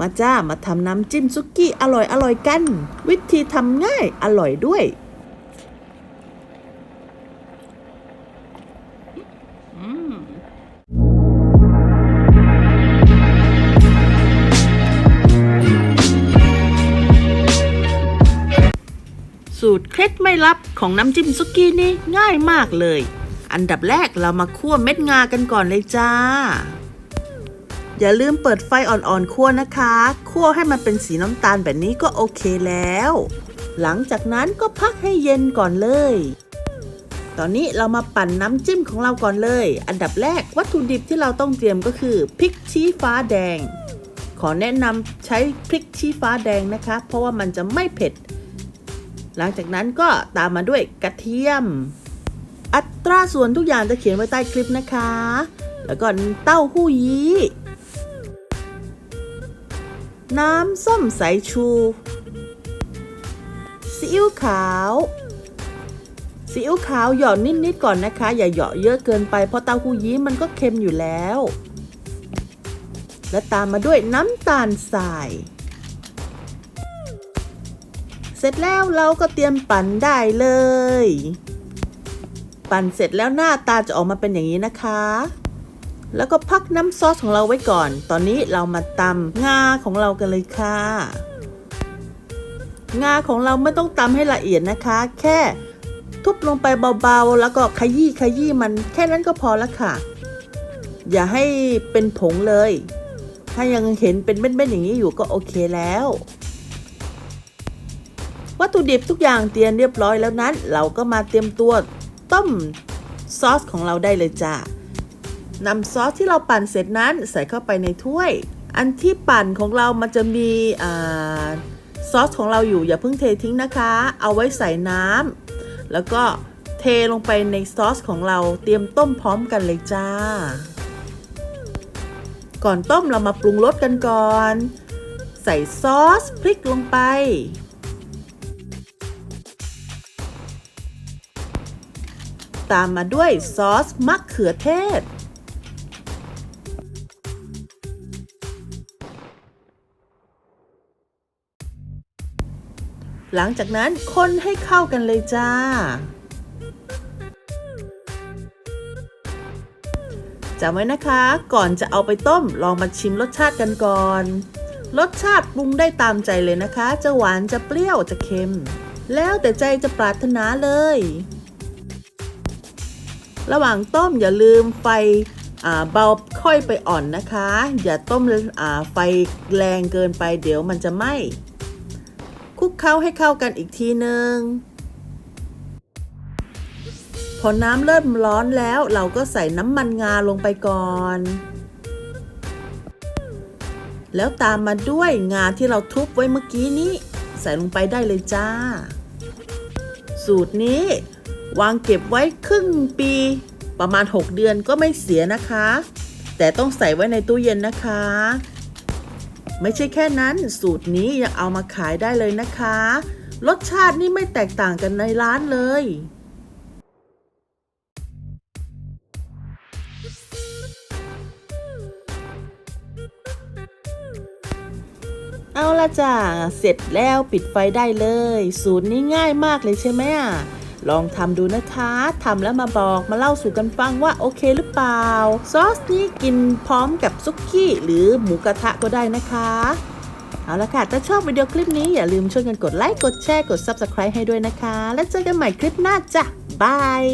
มาจ้ามาทำน้ำจิ้มซุกี้อร่อยอร่อยกัน วิธีทำง่ายอร่อยด้วยสูตรเคล็ดไม่ลับของน้ำจิ้มซุกี้นี่ง่ายมากเลย อันดับแรกเรามาคั่วเม็ดงากันก่อนเลยจ้า อย่าลืมเปิดไฟอ่อนๆคั่วนะคะคั่วให้มันเป็นสีน้ำตาลแบบนี้ก็โอเคแล้ว หลังจากนั้นก็พักให้เย็นก่อนเลย ตอนนี้เรามาปั่นน้ำจิ้มของเราก่อนเลย อันดับแรกวัตถุดิบที่เราต้องเตรียมก็คือพริกชี้ฟ้าแดง ขอแนะนำใช้พริกชี้ฟ้าแดงนะคะ เพราะว่ามันจะไม่เผ็ด หลังจากนั้นก็ตามมาด้วยกระเทียม อัตราส่วนทุกอย่างจะเขียนไว้ใต้คลิปนะคะ แล้วก็เต้าหู้ยี้ น้ำส้มสายชูซีอิ๊วขาวซีอิ๊วขาวหยอดนิดๆก่อนนะคะ อย่าเหยาะเยอะเกินไปเพราะเต้าหู้ยี้มันก็เค็มอยู่แล้ว และตามมาด้วยน้ำตาลทราย เสร็จแล้วเราก็เตรียมปั่นได้เลย ปั่นเสร็จแล้วหน้าตาจะออกมาเป็นอย่างนี้นะคะ แล้วก็พักน้ำซอสของเราไว้ก่อน ตอนนี้เรามาตำงาของเรากันเลยค่ะ งาของเราไม่ต้องตำให้ละเอียดนะคะ แค่ทุบลงไปเบาๆ แล้วก็ขยี้ขยี้มันแค่นั้นก็พอละค่ะ อย่าให้เป็นผงเลย ถ้ายังเห็นเป็นเม็ดๆอย่างนี้อยู่ก็โอเคแล้ว วัตถุดิบทุกอย่างเตรียมเรียบร้อยแล้วนั้น เราก็มาเตรียมตัวต้มซอสของเราได้เลยจ้ะ นำซอสที่เราปั่นเสร็จนั้นใส่เข้าไปในถ้วย อันที่ปั่นของเรามันจะมีซอสของเราอยู่อย่าเพิ่งเททิ้งนะคะ เอาไว้ใส่น้ำแล้วก็เทลงไปในซอสของเราเตรียมต้มพร้อมกันเลยจ้า ก่อนต้มเรามาปรุงรสกันก่อน ใส่ซอสพริกลงไป ตามมาด้วยซอสมะเขือเทศ หลังจากนั้นคนให้เข้ากันเลยจ้า จำไว้นะคะ ก่อนจะเอาไปต้มลองมาชิมรสชาติกันก่อน รสชาติปรุงได้ตามใจเลยนะคะ จะหวานจะเปรี้ยวจะเค็ม แล้วแต่ใจจะปรารถนาเลย ระหว่างต้มอย่าลืมไฟเบาค่อยไปอ่อนนะคะ อย่าต้มไฟแรงเกินไปเดี๋ยวมันจะไหม้ เคล้าให้เข้ากันอีกทีหนึ่งพอน้ำเริ่มร้อนแล้วเราก็ใส่น้ำมันงาลงไปก่อน แล้วตามมาด้วยงาที่เราทุบไว้เมื่อกี้นี้ ใส่ลงไปได้เลยจ้า สูตรนี้ วางเก็บไว้ครึ่งปี ประมาณ 6 เดือนก็ไม่เสียนะคะ แต่ต้องใส่ไว้ในตู้เย็นนะคะ ไม่ใช่แค่นั้นสูตรนี้ยังเอามาขายได้เลยนะคะ รสชาตินี่ไม่แตกต่างกันในร้านเลยเอาละจ้ะเสร็จแล้วปิดไฟได้เลย สูตรนี้ง่ายมากเลยใช่ไหมอะ ลองทำดูนะคะทำแล้วมาบอกมาเล่าสู่กันฟังว่าโอเคหรือเปล่า ซอสนี้กินพร้อมกับซุกี้หรือหมูกระทะก็ได้นะคะเอาละค่ะ ถ้าชอบวิดีโอคลิปนี้อย่าลืมช่วยกันกดไลค์ กดแชร์ กด Subscribe ให้ด้วยนะคะ แล้วเจอกันใหม่คลิปหน้าจ้ะ บาย